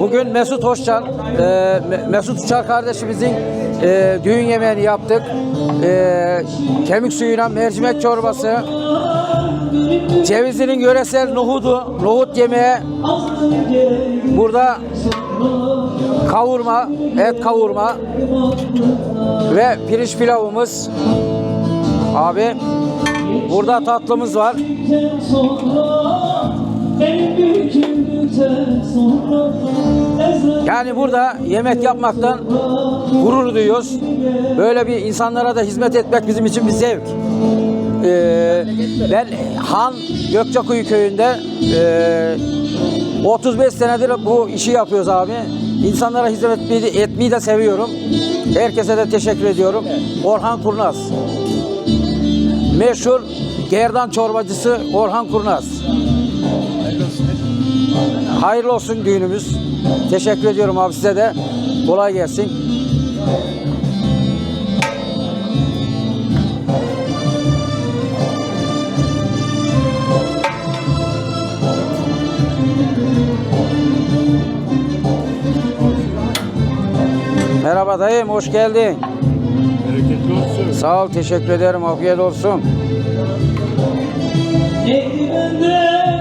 Bugün Mesut Hoşcan, e, Me- Mesut Uçar kardeşimizin e, düğün yemeğini yaptık. E, kemik suyuna mercimek çorbası, cevizinin yöresel nohudu, nohut yemeği. Burada kavurma, et kavurma ve pirinç pilavımız. Abi burada tatlımız var. Yani burada yemek yapmaktan gurur duyuyoruz. Böyle bir insanlara da hizmet etmek bizim için bir zevk. Ee, ben Han Gökçekuyu köyünde e, 35 senedir bu işi yapıyoruz abi. İnsanlara hizmet etmeyi, etmeyi de seviyorum. Herkese de teşekkür ediyorum. Orhan Kurnaz. Meşhur gerdan çorbacısı Orhan Kurnaz. Hayırlı olsun düğünümüz. Teşekkür ediyorum abi size de. Kolay gelsin. Merhaba dayım, hoş geldin. Bereketli olsun. Sağ ol, teşekkür ederim. Afiyet olsun. Yara